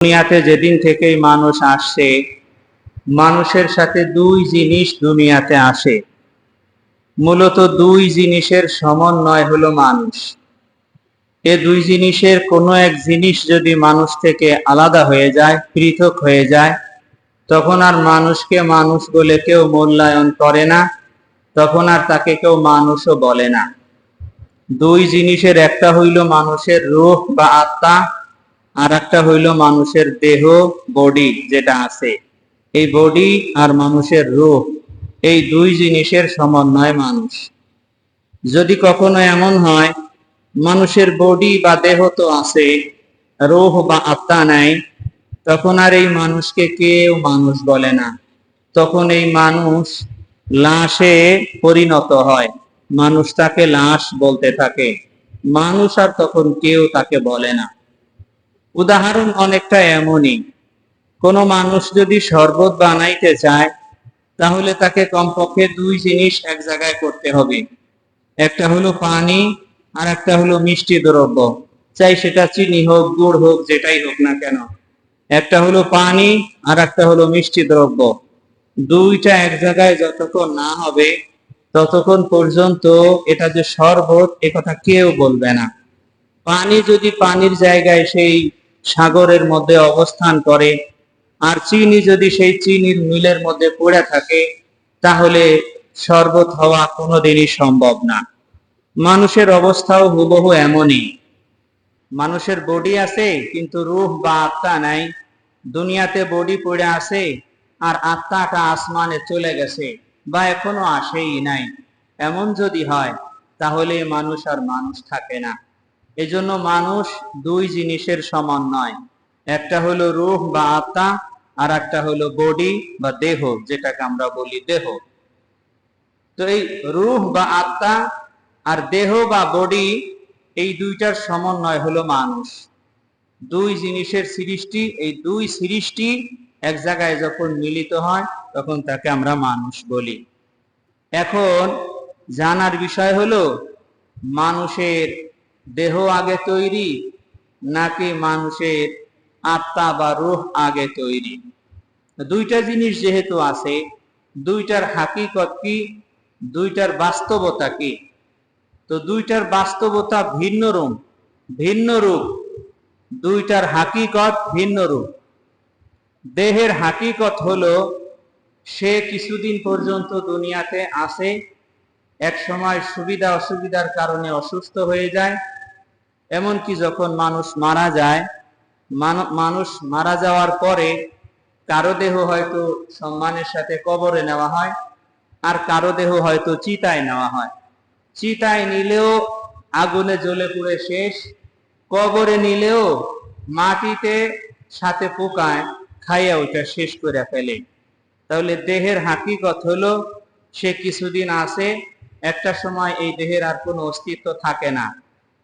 দুনিয়াতে যেদিন থেকেই মানুষ আসছে মানুষের সাথে দুই জিনিস দুনিয়াতে আসে। মূলত দুই জিনিসের সমন্বয় হলো মানুষ। এ দুই জিনিসের কোনো এক জিনিস যদি মানুষ থেকে আলাদা হয়ে যায়, পৃথক হয়ে যায়, তখন আর মানুষকে মানুষ বলে কেউ মূল্যায়ন করে না, তখন আর তাকে কেউ মানুষও বলে না। দুই জিনিসের একটা হইল মানুষের রূহ বা আত্মা আর একটা হইল মানুষের দেহ বডি যেটা আছে। এই বডি আর মানুষের রূহ এই দুই জিনিসের সমন্বয় মানুষ। যদি কখনো এমন হয়, মানুষের বডি বা দেহ তো আছে রোহ বা আত্মা নাই, তখন আর এই মানুষকে কেউ মানুষ বলে না। তখন এই মানুষ লাশে পরিণত হয়, মানুষ তাকে লাশ বলতে থাকে। মানুষ আর তখন কেউ তাকে বলে না। উদাহরণ অনেকটা এমনই। কোন মানুষ যদি শরবত বানাইতে চায়, তাহলে তাকে কমপক্ষে দুই জিনিস এক জায়গায় করতে হবে। একটা হলো পানি, আর একটা হলো মিষ্টি দ্রব্য। চাই সেটা চিনি হোক, গুড় হোক, যেটাই হোক না কেন। একটা হলো পানি, আর একটা হলো মিষ্টি দ্রব্য। দুইটা এক জায়গায় যতক্ষণ না হবে, ততক্ষণ পর্যন্ত এটা যে শরবত, এ কথা কেউ বলবে না। পানি যদি পানির জায়গায় সেই সাগরের মধ্যে অবস্থান করে। আর চিনি যদি সেই চিনির মিলের মধ্যে পড়ে থাকে, তাহলে শরবত হওয়া কোনোদিনই সম্ভব না। মানুষের অবস্থাও হুবহু এমনই। মানুষের বডি আছে, কিন্তু রূহ বা আত্মা নাই। দুনিয়াতে বডি পড়ে আছে, আর আত্মাটা আসমানে চলে গেছে, বা এখনও আসেই নাই। এমন যদি হয়, তাহলে মানুষ আর মানুষ থাকে না। এজন্য মানুষ দুই জিনিসের সমন্বয় একটা হলো রূহ বা আত্মা আর একটা হলো বডি বা দেহ, যেটাকে আমরা বলি দেহ। তো এই রূহ বা আত্মা আর দেহ বা বডি এই দুইটার সমন্বয় হলো মানুষ। দুই জিনিসের সৃষ্টি, এই দুই সৃষ্টি এক জায়গায় যখন মিলিত হয়, তখন তাকে আমরা মানুষ বলি। এখন জানার বিষয় হলো, মানুষের দেহ আগে তৈরি, নাকি মানুষের আত্মা বা রূহ আগে তৈরি? দুইটা জিনিস যেহেতু আছে, দুইটার হাকিকত কি, দুইটার বাস্তবতা কি? তো দুইটার বাস্তবতা ভিন্ন রূপ ভিন্ন রূপ। দুইটার হাকিকত ভিন্ন রূপ। দেহের হাকিকত হলো, সে কিছুদিন পর্যন্ত দুনিয়াতে আসে এক সময় সুবিধা অসুবিধার কারণে অসুস্থ হয়ে যায় এমনকি যখন মানুষ মারা যায় মানুষ মারা যাওয়ার পরে কারও দেহ হয়তো সম্মানের সাথে কবরে নেওয়া হয়, আর কারও দেহ হয়তো চিতায় নেওয়া হয়। চিতায় নিলেও আগুনে জ্বলে পুড়ে শেষ, কবরে নিলেও মাটিতে সাথে পোকায় খাইয়া ওইটা শেষ করে ফেলে। তাহলে দেহের হাকিকত হলো, সে কিছুদিন আছে, একটা সময় এই দেহের আর কোনো অস্তিত্ব থাকে না।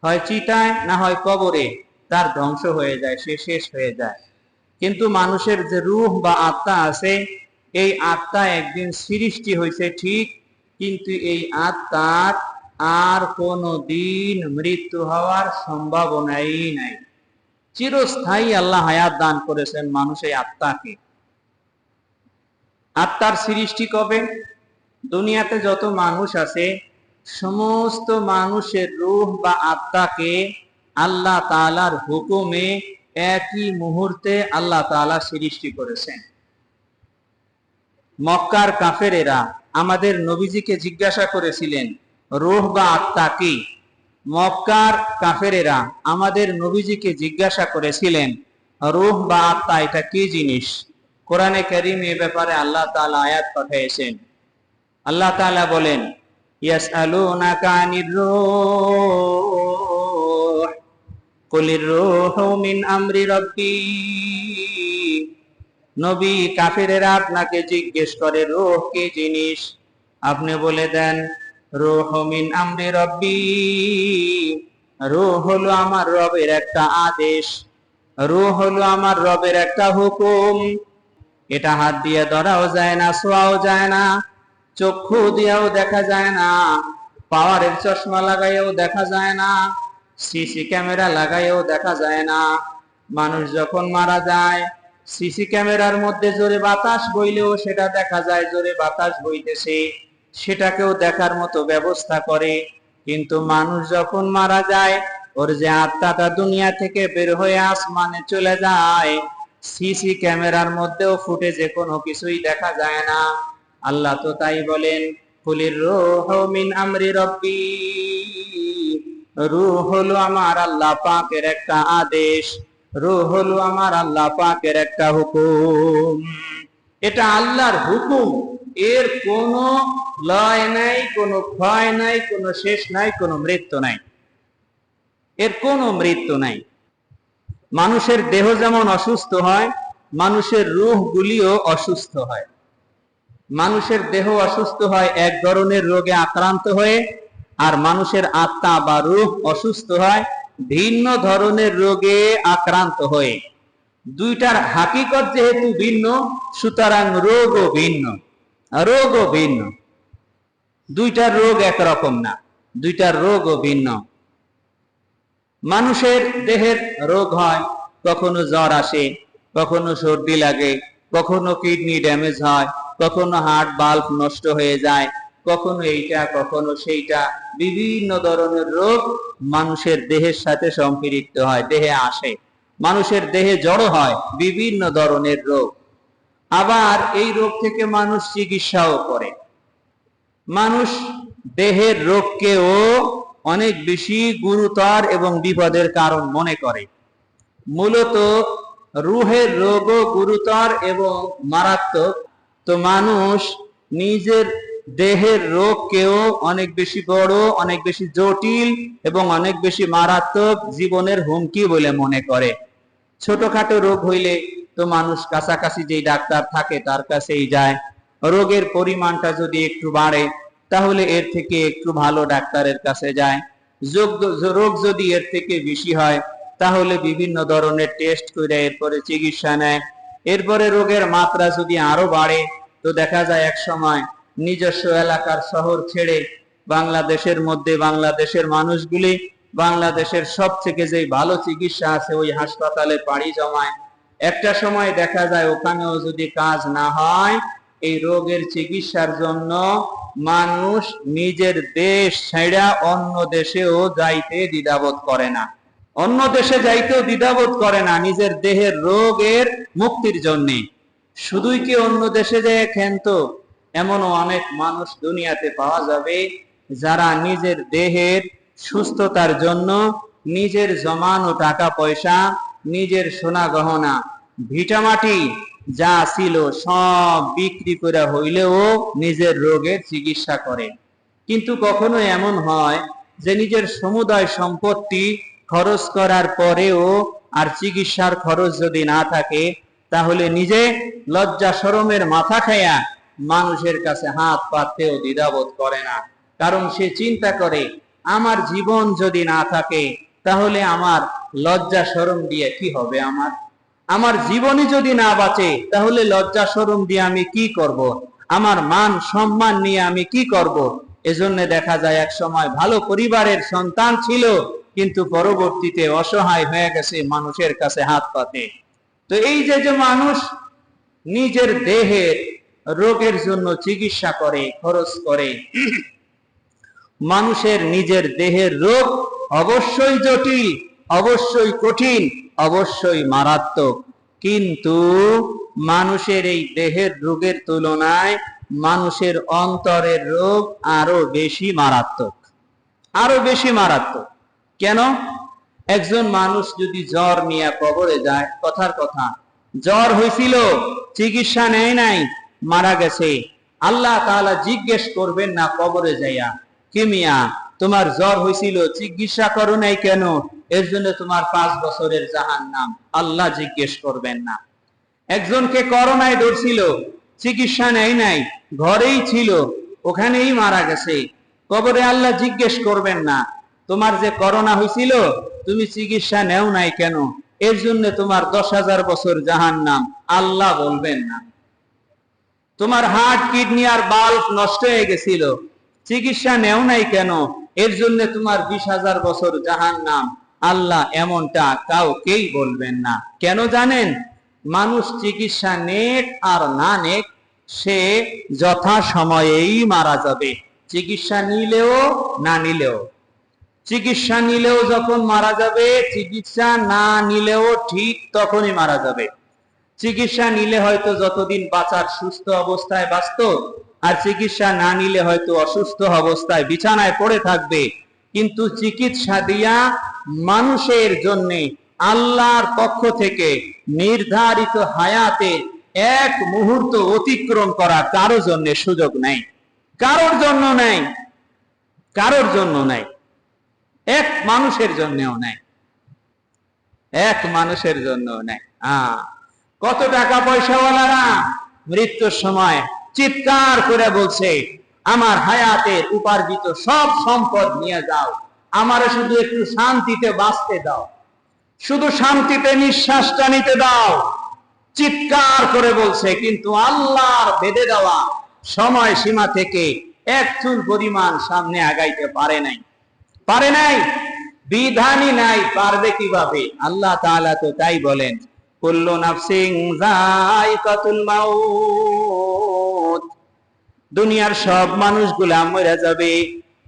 হয় চিতায়, না হয় কবরে, তার ধ্বংস হয়ে যায়, সে শেষ হয়ে যায়। কিন্তু মানুষের যে রূহ বা আত্মা আছে, এই আত্মা একদিন সৃষ্টি হয়েছে ঠিক, কিন্তু এই আত্মার আর কোনো দিন মৃত্যু হওয়ার সম্ভাবনাই নাই। চিরস্থায়ী আল্লাহ হায়াত দান করেছেন মানুষ এই আত্মাকে। আত্মার সৃষ্টি কবে? দুনিয়াতে যত মানুষ আছে সমস্ত মানুষের রূহ বা আত্মাকে আল্লাহ তাআলার হুকুমে একই মুহূর্তে আল্লাহ তাআলা সৃষ্টি করেছেন। মক্কার কাফেরেরা আমাদের নবীজিকে জিজ্ঞাসা করেছিলেন, রূহ বা আত্মা কি? মক্কার কাফেরেরা আমাদের নবীজিকে জিজ্ঞাসা করেছিলেন, রূহ বা আত্মা এটা কি জিনিস? কোরআনে করিম এ ব্যাপারে আল্লাহ তাআলা আয়াত পাঠিয়েছেন। আল্লাহ তাআলা বলেন আনির রূহ কুলির রূহু মিন আমরি রাব্বি নবী কাফেরেরা আপনাকে জিজ্ঞেস করে, রূহ কি জিনিস? আপনি বলে দেন, রূহ মিন আমরি রাব্বি। রূহ হলো আমার রবের একটা আদেশ। রূহ হলো আমার রবের একটা হুকুম। এটা হাত দিয়ে ধরাও যায় না, শোয়াও যায় না। চক্ষু দিয়েও দেখা যায় না, পাওয়ারের চশমা লাগাইও দেখা যায় না সিসি ক্যামেরা লাগাইও দেখা যায় না। মানুষ যখন মারা যায় সিসি ক্যামেরার মধ্যে জোরে বাতাস বইলেও সেটা দেখা যায় জোরে বাতাস বইতেছে। সেটাকেও দেখার মতো ব্যবস্থা করে। কিন্তু মানুষ যখন মারা যায়, ওর যে আত্মাটা দুনিয়া থেকে বের হয়ে আসমানে চলে যায় সিসি ক্যামেরার মধ্যেও ফুটেজে কোনো কিছুই দেখা যায় না। আল্লাহ তো তাই বলেন ফুলির রোহ মিন আমরি রব্বি। রূহ হলো আমার আল্লাহ পাকের একটা আদেশ, রূহ হলো আমার আল্লাহ পাকের একটা হুকুম। এটা আল্লাহর হুকুম। এর কোনো লয় নাই, কোনো ক্ষয় নাই, কোনো শেষ নাই, কোনো মৃত্যু নাই। এর কোনো মৃত্যু নাই। মানুষের দেহ যেমন অসুস্থ হয়, মানুষের রূহ গুলিও অসুস্থ হয়। মানুষের দেহ অসুস্থ হয়, এক ধরনের রোগে আক্রান্ত হয়ে, আর মানুষের আত্মা বা রূহ অসুস্থ হয়, ভিন্ন ধরনের রোগে আক্রান্ত হয়ে। দুইটার হাকিকত যেহেতু ভিন্ন, সুতরাং রোগও ভিন্ন। রোগও ভিন্ন। দুইটার রোগ একরকম না দুইটার রোগও ভিন্ন। মানুষের দেহের রোগ হয়, কখনো জ্বর আসে, কখনো সর্দি লাগে কখনো কিডনি ড্যামেজ হয়, কখনো হার্ট বাল্ব নষ্ট হয়ে যায়, কখনো এইটা, কখনো সেইটা। বিভিন্ন ধরনের রোগ মানুষের দেহের সাথে সম্পৃক্ত হয়, দেহে আসে। মানুষের দেহে জড়ো হয় বিভিন্ন ধরনের রোগ। আবার এই রোগ থেকে মানুষ চিকিৎসাও করে। মানুষ দেহের রোগকেও অনেক বেশি গুরুতর এবং বিপদের কারণ মনে করে। মূলত রুহের রোগও গুরুতর এবং মারাত্মক। তো মানুষ নিজের দেহের রোগকেও অনেক বেশি বড়, অনেক বেশি জটিল এবং অনেক বেশি মারাত্মক জীবনের হুমকি বলে মনে করে। ছোটখাটো রোগ হইলে তো মানুষ কাছাকাছি যেই ডাক্তার থাকে তার কাছেই যায়। রোগের পরিমাণটা যদি একটু বাড়ে, তাহলে এর থেকে একটু ভালো ডাক্তারের কাছে যায়। রোগ যদি এর থেকে বেশি হয় তাহলে বিভিন্ন ধরনের টেস্ট করে এরপরে চিকিৎসা নেয়। এরপরে রোগের মাত্রা যদি আরও বাড়ে, তো দেখা যায় এক সময় নিজস্ব এলাকার শহর ছেড়ে বাংলাদেশের মধ্যে বাংলাদেশের মানুষগুলি বাংলাদেশের সব থেকে যে ভালো চিকিৎসা আছে ওই হাসপাতালে পাড়ি জমায়। একটা সময় দেখা যায় ওখানেও যদি কাজ না হয়, এই রোগের চিকিৎসার জন্য মানুষ নিজের দেশ ছেড়া অন্য দেশেও যাইতে দ্বিধাবোধ করে না। অন্য দেশে যাইতেও দ্বিধাবোধ করে না নিজের দেহের রোগের মুক্তির জন্য। শুধুই কি অন্য দেশে যায় খেন্ত এমনও অনেক মানুষ দুনিয়াতে পাওয়া যাবে যারা নিজের দেহের সুস্থতার জন্য নিজের জমানো টাকা পয়সা, নিজের সোনা গহনা ভিটামাটি যা ছিল সব বিক্রি করে হইলেও নিজের রোগের চিকিৎসা করে। কিন্তু কখনো এমন হয় যে নিজের সমুদায় সম্পত্তি খরচ করার পরেও আর চিকিৎসার খরচ যদি না থাকে, তাহলে নিজে লজ্জা শরমের মাথা খায়া মানুষের কাছে হাত পাততেও দ্বিধাবোধ করে না কারণ সে চিন্তা করে, আমার জীবন যদি না থাকে, তাহলে আমার লজ্জা শরম দিয়ে কি হবে আমার আমার জীবনই যদি না বাঁচে, তাহলে লজ্জা শরম দিয়ে আমি কি করব। আমার মান সম্মান নিয়ে আমি কি করব। এজন্য দেখা যায়, এক সময় ভালো পরিবারের সন্তান ছিল কিন্তু পরবর্তীতে অসহায় হয়ে গেছে মানুষের কাছে হাত পাতে। তো এই যে যে মানুষ নিজের দেহের রোগের জন্য চিকিৎসা করে, খরচ করে, মানুষের নিজের দেহের রোগ অবশ্যই জটিল, অবশ্যই কঠিন, অবশ্যই মারাত্মক। কিন্তু মানুষের এই দেহের রোগের তুলনায় মানুষের অন্তরের রোগ আরও বেশি মারাত্মক, আরও বেশি মারাত্মক। কেন? একজন মানুষ যদি জ্বর নিয়ে কবরে যায়, কথার কথা, জ্বর হয়েছিল চিকিৎসা নেয় নাই, মারা গেছে। আল্লাহ তাআলা জিজ্ঞেস করবেন, না, কবরে যাইয়া কি মিয়া, তোমার জ্বর হয়েছিল চিকিৎসা করো নাই কেন? এর জন্য তোমার পাঁচ বছরের জাহান নাম আল্লাহ জিজ্ঞেস করবেন, না। একজনকে করোনায় ধরছিল, চিকিৎসা নেয় নাই, ঘরেই ছিল, ওখানেই মারা গেছে। কবরে আল্লাহ জিজ্ঞেস করবেন, না তোমার যে করোনা হয়েছিল তুমি চিকিৎসা নেও নাই কেন? এর জন্য তোমার দশ হাজার বছর জাহান নাম আল্লাহ বলবেন না। তোমার হার্ট, কিডনি আর বাল্ব নষ্ট হয়ে গেছিল। চিকিৎসা নেও নাই কেন? এর জন্য তোমার বিশ হাজার বছর জাহান নাম আল্লাহ এমনটা কাউকেই বলবেন না। কেন জানেন? মানুষ চিকিৎসা নেক আর না নেক, সে যথা সময়েই মারা যাবে। চিকিৎসা নিলেও না নিলেও। চিকিৎসা নিলেও যখন মারা যাবে, চিকিৎসা না নিলেও ঠিক তখনই মারা যাবে। চিকিৎসা নিলে হয়তো যতদিন বাঁচার সুস্থ অবস্থায় বাঁচত, আর চিকিৎসা না নিলে হয়তো অসুস্থ অবস্থায় বিছানায় পড়ে থাকবে। কিন্তু চিকিৎসা দিয়া মানুষের জন্য আল্লাহর পক্ষ থেকে নির্ধারিত হায়াতে এক মুহূর্ত অতিক্রম করা কারোর জন্য সুযোগ নেই। কারোর জন্য নেই। কারোর জন্য নেই। এক মানুষের জন্যও নেই এক মানুষের জন্য নেই হ্যাঁ কত টাকা পয়সাওয়ালারা মৃত্যুর সময় চিৎকার করে বলছে, আমার হায়াতের উপার্জিত সব সম্পদ নিয়ে যাও। আমারে শুধু একটু শান্তিতে বাঁচতে দাও। শুধু শান্তিতে নিঃশ্বাসটা নিতে দাও। চিৎকার করে বলছে, কিন্তু আল্লাহর বেঁধে দেওয়া সময় সীমা থেকে এক চুল পরিমাণ সামনে আগাইতে পারে নাই। পারে নাই, বিধানই নাই, পারবে কীভাবে? আল্লাহ তাআলা তো তাই বলেন, কুল্লু নাফসিং যায়কাতুল মাউত। দুনিয়ার সব মানুষগুলা মরে যাবে,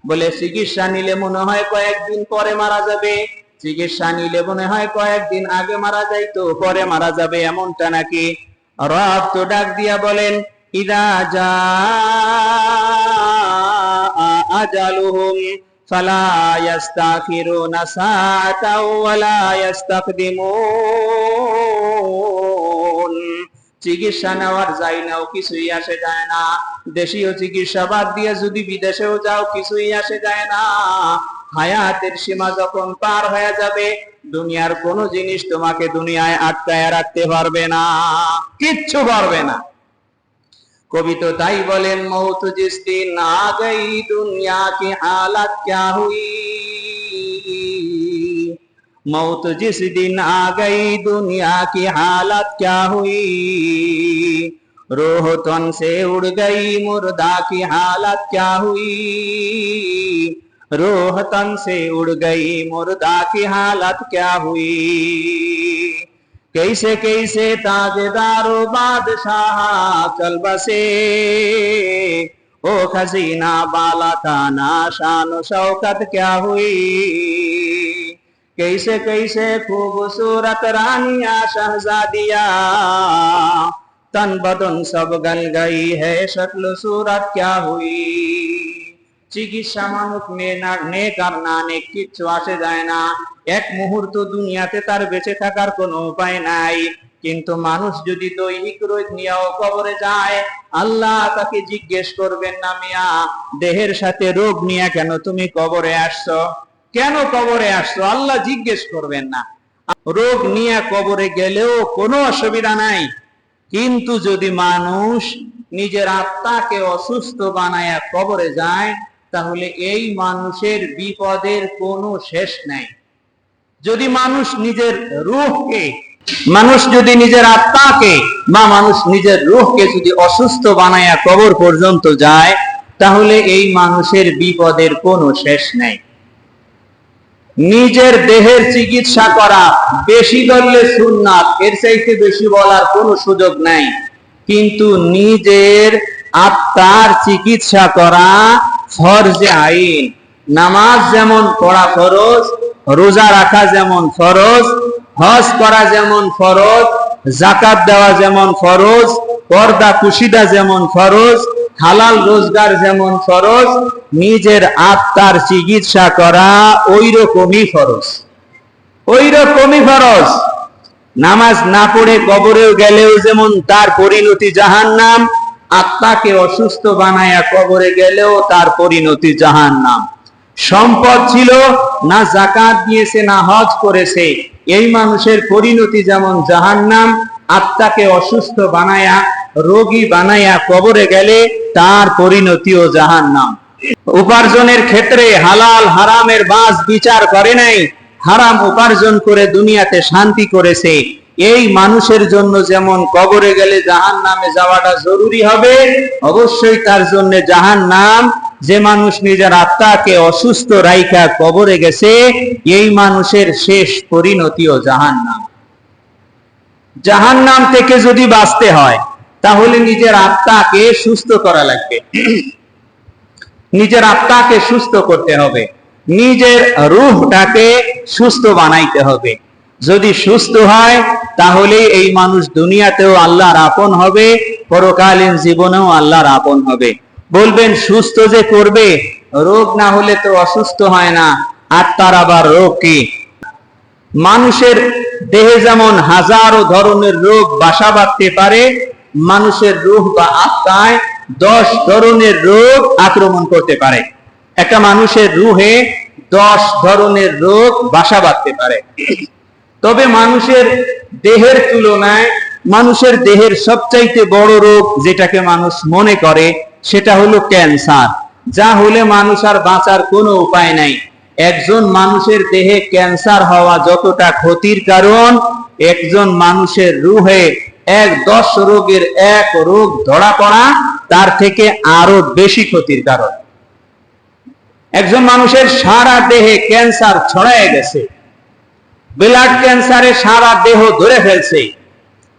বলে চিকিৎসা নিলে মনে হয় কয়েকদিন পরে মারা যাবে, চিকিৎসা নিলে মনে হয় কয়েকদিন আগে মারা যাইতো পরে মারা যাবে, এমনটা নাকি? রব তো ডাক দিয়া বলেন, ইদা যা আজালুহুম ফালা ইয়াস্তাখিরুনা সাআতাও ওয়ালা ইয়াস্তাকদিমুন চিকিৎসা নেওয়ার যাই নাও কিছুই আসে যায় না। দেশীয় চিকিৎসা বাদ দিয়ে যদি বিদেশেও যাও, কিছুই আসে যায় না। হায়াতের সীমা যখন পার হয়ে যাবে, দুনিয়ার কোনো জিনিস তোমাকে দুনিয়ায় আটকায় রাখতে পারবে না। কিচ্ছু পারবে না। कवि तो तई बोलें मौत जिस दिन आ गई दुनिया की हालत क्या हुई? मौत जिस दिन आ गई दुनिया की हालत क्या हुई? रोहतन से उड़ गई, मुर्दा की हालत क्या हुई? रोहतन से उड़ गई, मुर्दा की हालत क्या हुई? कैसे कैसे ताजदारो बादशाह चल बसे। ओ खजीना बाला का नाशान शौकत क्या हुई? कैसे कैसे खूबसूरत रानिया शहजादिया। तन बदन सब गल गई है, शक्ल सूरत क्या हुई? চিকিৎসা মানুষ নে না আর না নেক কিচ্ছু আসে যায় না। এক মুহূর্ত দুনিয়াতে তার বেঁচে থাকার কোনো উপায় নাই। কিন্তু মানুষ যদি দৈহিক রোগ নিয়েও কবরে যায়, আল্লাহ তাকে জিজ্ঞেস করবেন, না মিয়া, দেহের সাথে রোগ নিয়ে কেন তুমি কবরে আসছো? কেন কবরে আসছো? আল্লাহ জিজ্ঞেস করবেন, না, রোগ নিয়ে কবরে গেলেও কোনো অসুবিধা নাই। কিন্তু যদি মানুষ নিজের আত্মাকে অসুস্থ বানায় কবরে যায় তাহলে এই মানুষের বিপদের কোনো শেষ নাই। যদি মানুষ নিজের রূহকে, মানুষ যদি নিজের আত্মাকে বা মানুষ নিজের রূহকে যদি অসুস্থ বানায়া কবর পর্যন্ত যায়, তাহলে এই মানুষের বিপদের কোনো শেষ নেই। নিজের দেহের চিকিৎসা করা বেশি করলে সুন্নাত, এর চাইতে বেশি বলার কোনো সুযোগ নাই। কিন্তু নিজের আত্মার চিকিৎসা করা ফরজে আইন। নামাজ যেমন পড়া ফরজ, রোজা রাখা যেমন ফরজ, হজ করা যেমন ফরজ জাকাত দেওয়া যেমন ফরজ, পর্দা কুশিদা যেমন ফরজ, হালাল রোজগার যেমন ফরজ, নিজের আত্মার চিকিৎসা করা ওই রকমই ফরজ। ওই রকমই ফরজ। নামাজ না পড়ে কবরেও গেলেও যেমন তার পরিণতি জাহান নাম আত্মাকে অসুস্থ বানায়া কবরে গেলেও তার পরিণতি জাহান নাম সম্পদ ছিল, না জাকাত দিয়েছে, না হজ করেছে। এই মানুষের পরিণতি যেমন জাহান নাম আত্মাকে অসুস্থ বানায়া, রোগী বানায়া কবরে গেলে তার পরিণতিও জাহান নাম উপার্জনের ক্ষেত্রে হালাল, হারামের বাস বিচার করে নাই, হারাম উপার্জন করে দুনিয়াতে শান্তি করেছে। এই মানুষের জন্য যেমন কবরে গেলে জাহান নামে যাওয়াটা জরুরি হবে, অবশ্যই তার জন্য জাহান নাম যে মানুষ নিজের আত্মাকে অসুস্থ রাইখা কবরে গেছে, এই মানুষের শেষ পরিণতিও জাহান্নাম। জাহান্নাম থেকে যদি বাঁচতে হয়, তাহলে নিজের আত্মাকে সুস্থ করা লাগবে। নিজের আত্মাকে সুস্থ করতে হবে। নিজের রূহটাকে সুস্থ বানাইতে হবে। যদি সুস্থ হয় তাহলে এই মানুষ দুনিয়াতেও আল্লাহর আপন হবে, পরকালীন জীবনেও আল্লাহর আপন হবে। বলবেন, সুস্থ যে করবে, রোগ না হলে তো অসুস্থ হয় না আত্মার আবার রোগ কি? মানুষের দেহে যেমন হাজারো ধরনের রোগ বাসা বাঁধতে পারে, মানুষের রূহ বা আত্মায় দশ ধরনের রোগ আক্রমণ করতে পারে। একটা মানুষের রুহে দশ ধরনের রোগ বাসা বাঁধতে পারে। তবে মানুষের দেহের তুলনায় মানুষের দেহের সবচাইতে বড় রোগ যেটাকে মানুষ মনে করে, সেটা হলো ক্যান্সার। যা হলে মানুষ আর বাঁচার কোনো উপায় নাই। একজন মানুষের দেহে ক্যান্সার হওয়া যতটা ক্ষতির কারণ, একজন মানুষের রুহে এক দশ রোগের এক রোগ ধরা পড়া, তার থেকে আরও বেশি ক্ষতির কারণ। একজন মানুষের সারা দেহে ক্যান্সার ছড়ায় গেছে। ব্লাড ক্যান্সারে সারা দেহ ধরে ফেলছে।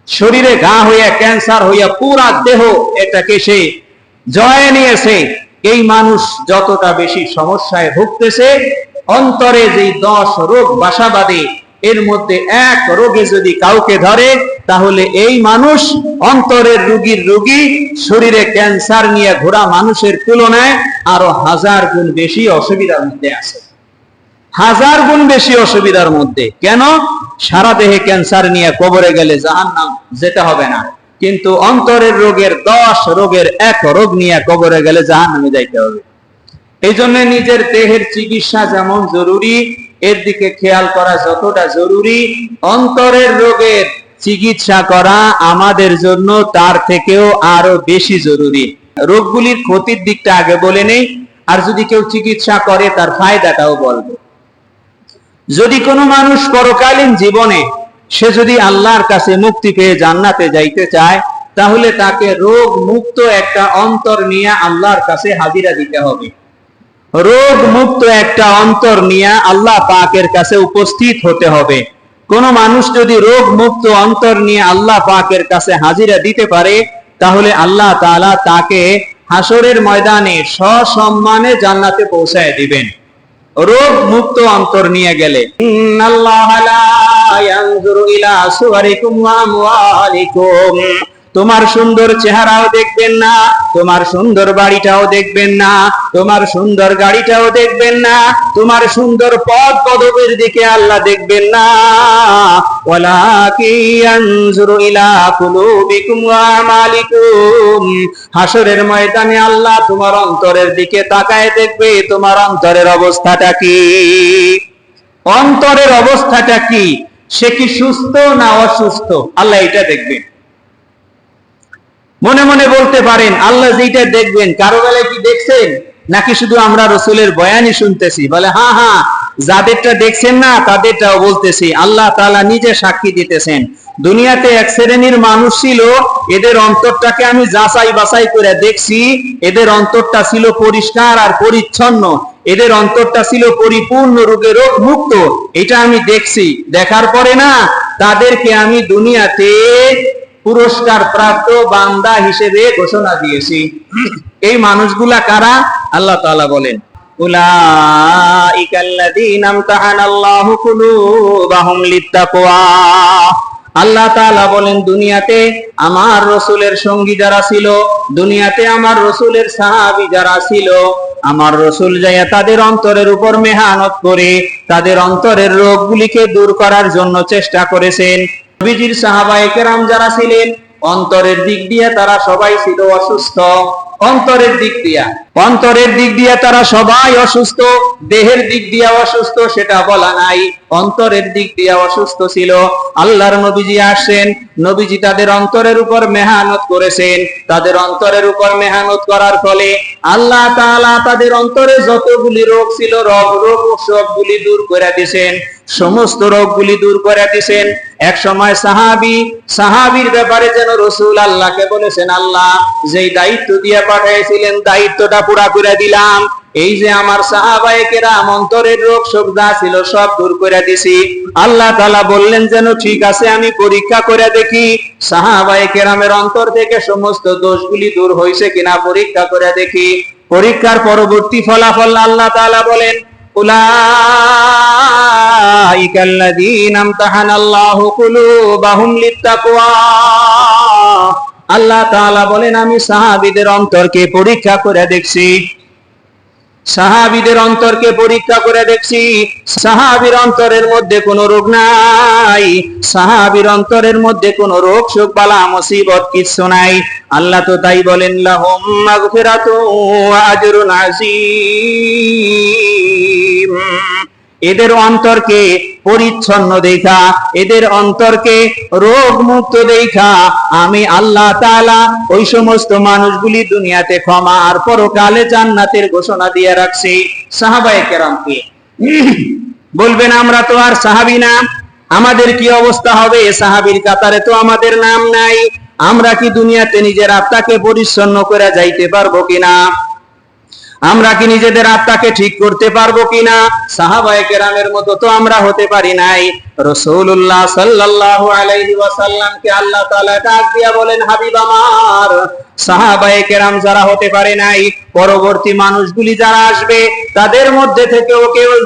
শরীরে ঘা হইয়া ক্যান্সার হইয়া পুরা দেহ এটাকে সে জয় নিয়েছে। এই মানুষ যতটা বেশি সমস্যায় ভুগতেছে, অন্তরে যে দশ রোগ বাসা বাঁধে এর মধ্যে এক রোগে যদি কাউকে ধরে, তাহলে এই মানুষ অন্তরের রুগীর রুগী, শরীরে ক্যান্সার নিয়ে ঘোরা মানুষের তুলনায় আরও হাজার গুণ বেশি অসুবিধার মধ্যে আছে। হাজার গুণ বেশি অসুবিধার মধ্যে। কেন? সারা দেহে ক্যান্সার নিয়ে কবরে গেলে জাহান নাম যেতে হবে না। কিন্তু অন্তরের রোগের দশ রোগের এক রোগ নিয়ে কবরে গেলে জাহান নামে যাইতে হবে। এই জন্য নিজের দেহের চিকিৎসা যেমন জরুরি, এর দিকে খেয়াল করা যতটা জরুরি। অন্তরের রোগের চিকিৎসা করা আমাদের জন্য তার থেকেও আরও বেশি জরুরি। রোগগুলির ক্ষতির দিকটা আগে বলে নেই, আর যদি কেউ চিকিৎসা করে, তার ফায়দাটাও বলব। যদি কোনো মানুষ পরকালীন জীবনে সে যদি আল্লাহর কাছে মুক্তি পেয়ে জান্নাতে যাইতে চায়, তাহলে তাকে রোগ মুক্ত একটা অন্তর নিয়ে আল্লাহর কাছে হাজিরা দিতে হবে। রোগ মুক্ত একটা অন্তর নিয়ে আল্লাহ পাকের কাছে উপস্থিত হতে হবে। কোন মানুষ যদি রোগ মুক্ত অন্তর নিয়ে আল্লাহ পাকের কাছে হাজিরা দিতে পারে, তাহলে আল্লাহ তালা তাকে হাসরের ময়দানে সসম্মানে জান্নাতে পৌঁছায় দিবেন। রোগ মুক্ত অন্তর নিয়ে গেলে। ইন্নাল্লাহা ইলা ওয়া আমওয়ালিকুম। তোমার সুন্দর চেহারাও দেখবেন না, তোমার সুন্দর বাড়িটাও দেখবেন না, তোমার সুন্দর গাড়িটাও দেখবেন না, তোমার সুন্দর পদ পদবের দিকে আল্লাহ দেখবেন না। হাসরের ময়দানে আল্লাহ তোমার অন্তরের দিকে তাকায় দেখবে, তোমার অন্তরের অবস্থাটা কি? অন্তরের অবস্থাটা কি? সে কি সুস্থ না অসুস্থ? আল্লাহ এটা দেখবেন। মনে মনে বলতে পারেন, আল্লাহ যেটা দেখবেন, কারও বেলায় কি দেখছেন? নাকি শুধু আমরা রসুলের বয়ানই শুনতেছি? বলে হ্যাঁ হ্যাঁ যাদেরটা দেখছেন না, তাদেরটাও বলতেছি। আল্লাহ তাআলা নিজে সাক্ষী দিতেছেন। দুনিয়াতে এক শ্রেণির মানুষ ছিল, এদের অন্তরটাকে আমি যাচাই বাছাই করে দেখছি, এদের অন্তরটা ছিল পরিষ্কার আর পরিচ্ছন্ন। এদের অন্তরটা ছিল পরিপূর্ণ রোগে রোগ মুক্ত। এটা আমি দেখছি। দেখার পরে না, তাদেরকে আমি দুনিয়াতে পুরস্কার প্রাপ্ত বান্দা হিসেবে ঘোষণা দিয়েছি। এই মানুষগুলা কারা? আল্লাহ তাআলা বলেন আল্লাহ বলেন, দুনিয়াতে আমার রসুলের সঙ্গী যারা ছিল, দুনিয়াতে আমার রসুলের সাহাবী যারা ছিল, আমার রসুল যাইয়া তাদের অন্তরের উপর মেহানত করে, তাদের অন্তরের রোগগুলিকে দূর করার জন্য চেষ্টা করেছেন। নবীজির সাহাবায়ে কেরাম যারা ছিলেন, অন্তরের দিক দিয়ে তারা সবাই ছিল অসুস্থ। অন্তরের দিক দিয়া অন্তরের দিক দিয়ে তারা সবাই অসুস্থ, দেহের দিক দিয়ে অসুস্থ, সেটা বলা নাই। অন্তরের দিক দিয়ে অসুস্থ ছিল। আল্লাহর নবীজি আসছেন। নবীজি তাদের অন্তরের উপর মেহনত করেছেন। তাদের অন্তরের উপর মেহনত করার ফলে আল্লাহ তাআলা তাদের অন্তরে যতগুলি রোগ ছিল, রোগ রোগ সবগুলি দূর করে দিয়েছেন। সমস্ত রোগগুলি দূর করে দিয়েছেন। এক সময় সাহাবি, সাহাবির ব্যাপারে যেন রসুল আল্লাহকে বলেছেন, আল্লাহ, যেই দায়িত্ব দিয়ে পাঠিয়েছিলেন, দায়িত্বটা কথা পুরা করে দিলাম। এই যে আমার সাহাবাহিকেরাম অন্তরের রোগ শব্দা ছিল, সব দূর করে দিছি। আল্লাহ তালা বললেন, যেন ঠিক আছে, আমি পরীক্ষা করে দেখি। সাহাবাহিকেরামের অন্তর থেকে সমস্ত দোষগুলি দূর হয়েছে কিনা পরীক্ষা করে দেখি। পরীক্ষার পরবর্তী ফলাফল আল্লাহ তালা বলেন উলাইকাল্লাযীনা আমতাহানাল্লাহু কুলুবাহুম লিত্তাকওয়া আল্লাহ তাআলা বলেন, আমি সাহাবীদের অন্তরকে পরীক্ষা করে দেখছি। সাহাবিদের অন্তরকে পরীক্ষা করে দেখছি। সাহাবির অন্তরের মধ্যে কোনো রোগ নাই। সাহাবীর অন্তরের মধ্যে কোনো রোগ, শোক, বালা, মুসিবত কিছু নাই। আল্লাহ তো তাই বলেন, লাহুম মাগফিরাতু আজরুন আযীম। এদের অন্তরকে পরিচ্ছন্ন দেখা, এদের অন্তরকে রোগ মুক্ত দেখা। আমি আল্লাহ তাআলা ওই সমস্ত মানুষগুলি দুনিয়াতে ক্ষমা আর পরকালে জান্নাতের ঘোষণা দিয়ে রাখছি সাহাবায়ে কেরামকে। বলবেন, আমরা তো আর সাহাবি না। আমাদের কি অবস্থা হবে? সাহাবীর কাতারে তো আমাদের নাম নাই। আমরা কি দুনিয়াতে নিজের আত্মাকে পরিচ্ছন্ন করে যাইতে পারব কিনা? আমরা কি নিজেদের আত্মাকে ঠিক করতে পারব কিনা? সাহাবায়ে কেরামের মতো তো আমরা হতে পারি নাই। রাসূলুল্লাহ সাল্লাল্লাহু আলাইহি আল্লাহ তাআলা ডাক দিয়া বলেন, হাবিব আমার, সাহাবায়ে কেরাম যারা হতে পারে নাই, পরবর্তী মানুষগুলি যারা আসবে, তাদের মধ্যে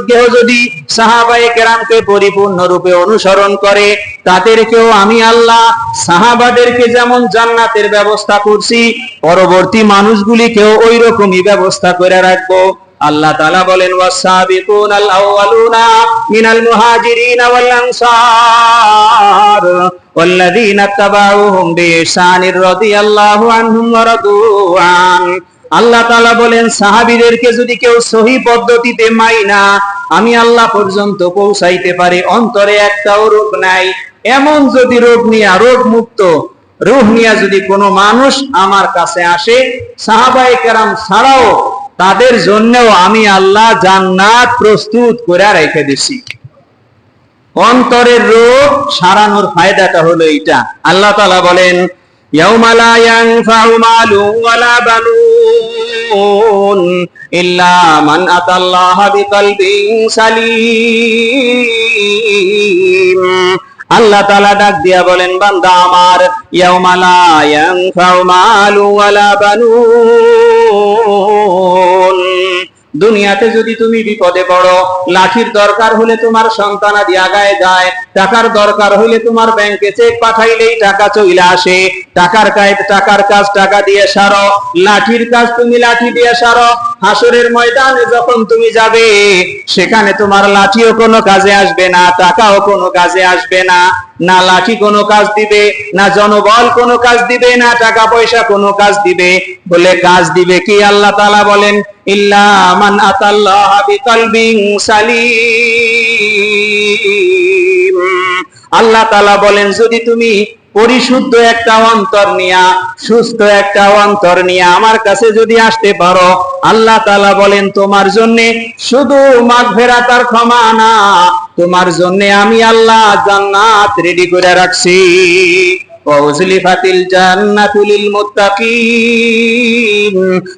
কেউ যদি সাহাবায়ে কেরামকে পরিপূর্ণ রূপে অনুসরণ করে, তাদেরকেও আমি আল্লাহ সাহাবাদেরকে যেমন জান্নাতের ব্যবস্থা করছি, পরবর্তী মানুষগুলিকেও ওই রকমই ব্যবস্থা করে রাখব। আল্লাহ তাআলা বলেন ওয়াসাবিকুন আল আউয়ালুনা মিনাল মুহাজিরিন ওয়াল আনসার والذين اتبعوهم بإحسان رضي الله عنهم ورضوا عنه আল্লাহ তাআলা বলেন সাহাবীদেরকে যদি কেউ সহি পদ্ধতিতে মাইনা আমি আল্লাহ পর্যন্ত পৌঁছাইতে পারি অন্তরে একটাও রোগ নাই এমন যদি রোগ নিয়ে রোগ মুক্ত রূহ নিয়ে যদি কোনো মানুষ আমার কাছে আসে সাহাবায়ে কেরাম ছাড়াও তাদের জন্যও আমি আল্লাহ জান্নাত প্রস্তুত করে রেখে দিছি। অন্তরের রোগ সারানোর ফায়দাটা হলো এইটা। আল্লাহ তালা বলেন ইল্লা আল্লাহ তাআলা ডাক দিয়া বলেন, বান্দা আমার, ইয়াউমা ওয়ালা দুনিয়াতে যদি তুমি বিপদে পড়ো, লাঠির দরকার হলে তোমার সন্তানাদি আগায় যায়, টাকার দরকার হলে তোমার ব্যাংকে চেক পাঠাইলেই টাকা চলে আসে। টাকার কাজ টাকার কাজ টাকা দিয়ে সারো, লাঠির কাজ তুমি লাঠি দিয়ে সারো হাসরের ময়দানে যখন তুমি যাবে, সেখানে তোমার লাঠিও কোনো কাজে আসবে না, টাকাও কোনো কাজে আসবে না। না লাঠি কোনো কাজ দিবে, না জনবল কোনো কাজ দিবে, না টাকা পয়সা কোনো কাজ দিবে। বলে কাজ দিবে কি আল্লাহ তালা বলেন? ইল্লা মান আতাল্লাহ আল্লাহ তালা বলেন, যদি তুমি পরিশুদ্ধ একটা অন্তর নিয়া, সুস্থ একটা অন্তর নিয়া আমার কাছে যদি আসতে পারো, আল্লাহ তালা বলেন, তোমার জন্য শুধু মাঘ ফেরা তার ক্ষমা না, তোমার জন্য আমি আল্লাহ জান্নাত রেডি করে রাখছি।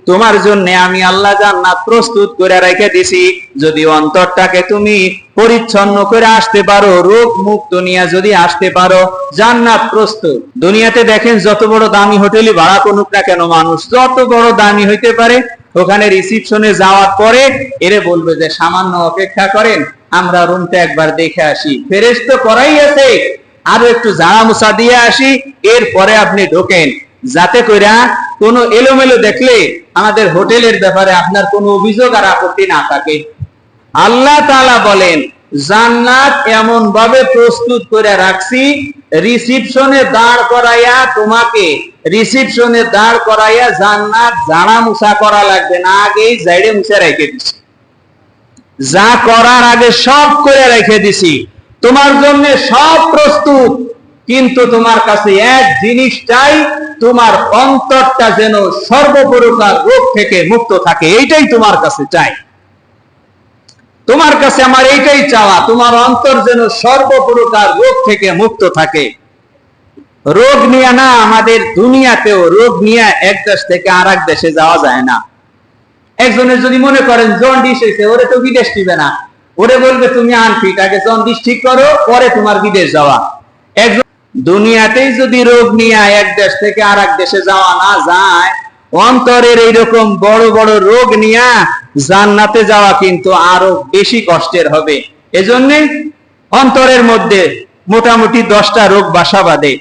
তোমার জন্য আমি আল্লাহ জান্নাত প্রস্তুত করে রেখে দিছি। যদি অন্তরটাকে তুমি পরিচ্ছন্ন করে আসতে পারো রোগ মুক্ত নিয়ে যদি আসতে পারো, জান্নাত প্রস্তুত। দুনিয়াতে দেখেন যত বড় দামি হোটেলই ভাড়া করুক না কেন মানুষ, যত বড় দামি হইতে পারে, ওখানে রিসিপশনে যাওয়ার পরে এরে বলবে যে, সামান্য অপেক্ষা করেন, আমরা রুমটা একবার দেখে আসি। ফেরেশ তো করাই আছে আরও একটু জাড়া মুসা দিয়ে আসি, এরপরে আপনি ঢোকেন। যাতে কইরা কোনো এলোমেলো দেখলে আমাদের হোটেলের ব্যাপারে আপনার কোনো অভিযোগ আর আপত্তি না থাকে। আল্লাহ তাআলা বলেন, জান্নাত এমন ভাবে প্রস্তুত করে রাখছি, রিসিপশনে দাঁড় করাইয়া তোমাকে, রিসিপশনে দাঁড় করাইয়া জান্নাত জানা মুসা করা লাগবে না, আগেই জাইড়ে মুছে রেখে দিছি। যা করার আগে সব করে রেখে দিছি। তোমার জন্য সব প্রস্তুত, কিন্তু তোমার কাছে এক জিনিস চাই, তোমার অন্তরটা যেন সর্বপ্রকার রোগ থেকে মুক্ত থাকে, এইটাই তোমার কাছে চাই। তোমার কাছে আমার এইটাই চাওয়া, তোমার অন্তর যেন সর্বপ্রকার রোগ থেকে মুক্ত থাকে। রোগ নিয়ে না, আমাদের দুনিয়াতেও রোগ নিয়ে এক দেশ থেকে আর দেশে যাওয়া যায় না। একজনের যদি মনে করেন জন্ডিস হয়েছে ওরে তো বিদেশ দিবে না। ওরে বলবে, তুমি আনফিট আগে জন্ডিস ঠিক করো, পরে তোমার বিদেশ যাওয়া। একজন দুনিয়াতেই যদি রোগ নিয়ে এক দেশ থেকে আর দেশে যাওয়া না যায়, অন্তরের এইরকম বড় বড় রোগ নিয়ে জান্নাতে যাওয়া কিন্তু আরও বেশি কষ্টের হবে। এজন্য অন্তরের মধ্যে মোটামুটি দশটা রোগ বাসা বাঁধে।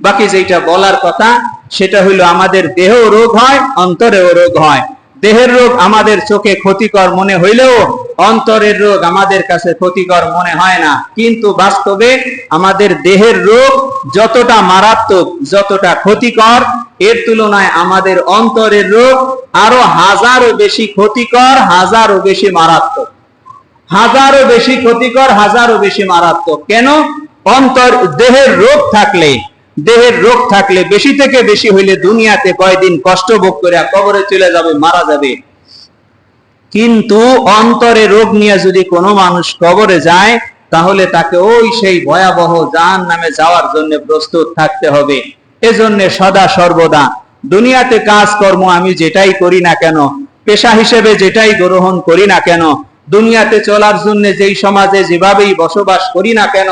বাকি যেটা বলার কথা, সেটা হইল আমাদের দেহ রোগ হয়, অন্তরেও রোগ হয়। দেহের রোগ আমাদের চোখে ক্ষতিকর মনে হইলেও অন্তরের রোগ আমাদের কাছে ক্ষতিকর মনে হয় না। কিন্তু বাস্তবে আমাদের দেহের রোগ যতটা মারাত্মক, যতটা ক্ষতিকর, এর তুলনায় আমাদের অন্তরের রোগ আরও হাজারো বেশি ক্ষতিকর হাজারো বেশি মারাত্মক। হাজারো বেশি ক্ষতিকর হাজারো বেশি মারাত্মক। কেন? অন্তর, দেহের রোগ থাকলে দেহের রোগ থাকলে বেশি থেকে বেশি হইলে দুনিয়াতে কয়দিন কষ্ট ভোগ করে কবরে চলে যাবে, মারা যাবে। কিন্তু অন্তরে রোগ নিয়ে যদি কোনো মানুষ কবরে যায়, তাহলে তাকে ওই সেই ভয়াবহ জাহান নামে যাওয়ার জন্য প্রস্তুত থাকতে হবে। এজন্য সদা সর্বদা দুনিয়াতে কাজকর্ম আমি যেটাই করি না কেন, পেশা হিসেবে যেটাই গ্রহণ করি না কেন, দুনিয়াতে চলার জন্য যেই সমাজে যেভাবেই বসবাস করি না কেন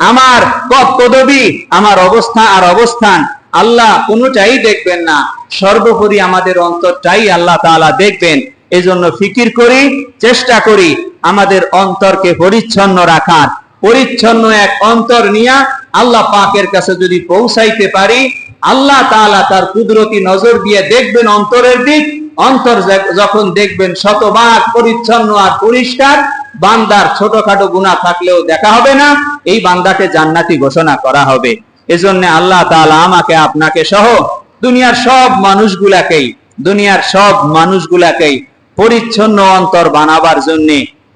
আমার পদ পদবি আমার অবস্থা আর অবস্থান আল্লাহ কোনোটাই দেখবেন না। সর্বোপরি আমাদের অন্তরটাই আল্লাহ তাআলা দেখবেন। এজন্য ফিকির করি, চেষ্টা করি আমাদের অন্তরকে পরিচ্ছন্ন রাখার। পরিচ্ছন্ন এক অন্তর নিয়া আল্লাহ পাকের কাছে যদি পৌঁছাইতে পারি, আল্লাহ তাআলা তার কুদরতি নজর দিয়ে দেখবেন অন্তরের দিক। অন্তর যখন দেখবেন শতভাগ পরিচ্ছন্ন আর পরিষ্কার বান্দার ছোটখাটো গুণা থাকলেও দেখা হবে না, এই বান্দাকে জান্নাতি ঘোষণা করা হবে। এজন্য আল্লাহ তালা আমাকে, আপনাকে সহ দুনিয়ার সব মানুষগুলাকেই, দুনিয়ার সব মানুষগুলাকেই পরিচ্ছন্ন অন্তর বানাবার জন্য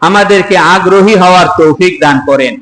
আমাদেরকে আগ্রহী হওয়ার তৌফিক দান করেন।